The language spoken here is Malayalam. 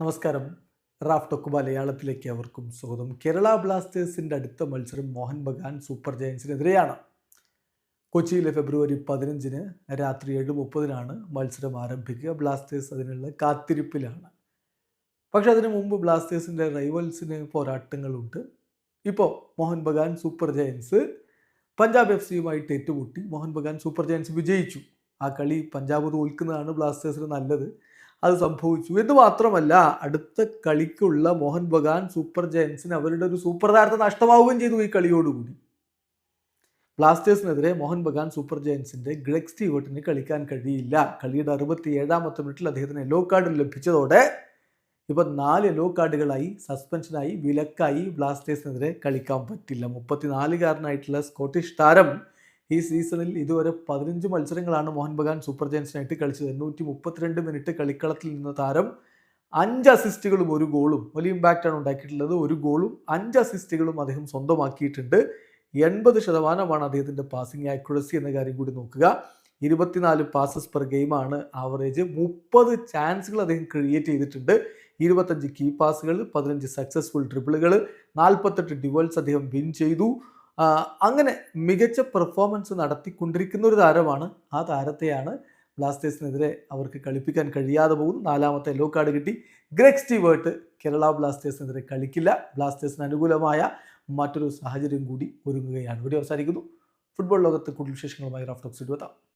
നമസ്കാരം. റാഫ് ടൊക്ക് മലയാളത്തിലേക്ക് അവർക്കും സ്വാഗതം. കേരള ബ്ലാസ്റ്റേഴ്സിന്റെ അടുത്ത മത്സരം മോഹൻ ബഗാൻ സൂപ്പർ ജയൻസിനെതിരെയാണ്. കൊച്ചിയിലെ ഫെബ്രുവരി പതിനഞ്ചിന് രാത്രി ഏഴ് മുപ്പതിനാണ് മത്സരം ആരംഭിക്കുക. ബ്ലാസ്റ്റേഴ്സ് അതിനുള്ള കാത്തിരിപ്പിലാണ്. പക്ഷേ അതിനു മുമ്പ് ബ്ലാസ്റ്റേഴ്സിന്റെ റൈവൽസിന് പോരാട്ടങ്ങളുണ്ട്. ഇപ്പോൾ Mohun Bagan super giants Punjab F സിയുമായിട്ട് ഏറ്റുമുട്ടി മോഹൻ ബഗാൻ സൂപ്പർ ജയൻസ് വിജയിച്ചു. ആ കളി പഞ്ചാബ് തോൽക്കുന്നതാണ് ബ്ലാസ്റ്റേഴ്സിന് നല്ലത്. അത് സംഭവിച്ചു. എന്ന് മാത്രമല്ല അടുത്ത കളിക്കുള്ള മോഹൻ ബഗാൻ സൂപ്പർ ജയൻസിന് അവരുടെ ഒരു സൂപ്പർ താരത്തെ നഷ്ടമാവുകയും ചെയ്തു ഈ കളിയോടുകൂടി. ബ്ലാസ്റ്റേഴ്സിനെതിരെ മോഹൻ ബഗാൻ സൂപ്പർ ജയൻസിന്റെ ഗ്രെഗ് സ്റ്റീവർട്ടിന് കളിക്കാൻ കഴിയില്ല. കളിയുടെ അറുപത്തി ഏഴാമത്തെ മിനിറ്റിൽ അദ്ദേഹത്തിന് യെല്ലോ കാർഡ് ലഭിച്ചതോടെ ഇപ്പം നാല് യെല്ലോ കാർഡുകളായി സസ്പെൻഷനായി വിലക്കായി ബ്ലാസ്റ്റേഴ്സിനെതിരെ കളിക്കാൻ പറ്റില്ല. മുപ്പത്തിനാലുകാരനായിട്ടുള്ള സ്കോട്ടിഷ് താരം ഈ സീസണിൽ ഇതുവരെ പതിനഞ്ച് മത്സരങ്ങളാണ് മോഹൻ ബഗാൻ സൂപ്പർ ജയൻസിനായിട്ട് കളിച്ചത്. എണ്ണൂറ്റി മുപ്പത്തിരണ്ട് മിനിറ്റ് കളിക്കളത്തിൽ നിന്ന താരം അഞ്ച് അസിസ്റ്റുകളും ഒരു ഗോളും വലിയ ഇമ്പാക്റ്റാണ് ഉണ്ടാക്കിയിട്ടുള്ളത്. ഒരു ഗോളും അഞ്ച് അസിസ്റ്റുകളും അദ്ദേഹം സ്വന്തമാക്കിയിട്ടുണ്ട്. എൺപത് ശതമാനമാണ് അദ്ദേഹത്തിന്റെ പാസിംഗ് ആക്യുറസി എന്ന കാര്യം കൂടി നോക്കുക. ഇരുപത്തിനാല് പാസസ് പെർ ഗെയിമാണ് ആവറേജ് മുപ്പത് ചാൻസുകൾ അദ്ദേഹം ക്രിയേറ്റ് ചെയ്തിട്ടുണ്ട്. ഇരുപത്തഞ്ച് കീ പാസുകൾ പതിനഞ്ച് സക്സസ്ഫുൾ ട്രിപ്പിളുകൾ നാൽപ്പത്തെട്ട് ഡിവൽസ് അദ്ദേഹം വിൻ ചെയ്തു. അങ്ങനെ മികച്ച പെർഫോമൻസ് നടത്തിക്കൊണ്ടിരിക്കുന്ന ഒരു താരമാണ് ആ താരത്തെയാണ് ബ്ലാസ്റ്റേഴ്സിനെതിരെ അവർക്ക് കളിപ്പിക്കാൻ കഴിയാതെ പോകുന്നു. നാലാമത്തെ യെല്ലോ കാർഡ് കിട്ടി. ഗ്രെഗ് സ്റ്റീവേർട്ട് കേരള ബ്ലാസ്റ്റേഴ്സിനെതിരെ കളിക്കില്ല. ബ്ലാസ്റ്റേഴ്സിന് അനുകൂലമായ മറ്റൊരു സാഹചര്യം കൂടി ഒരുങ്ങുകയാണ്. ഇവിടെ അവസാനിക്കുന്നു. ഫുട്ബോൾ ലോകത്ത് കൂടുതൽ വിശേഷങ്ങളുമായി റാഫ്റ്റോക്സ് എത്താം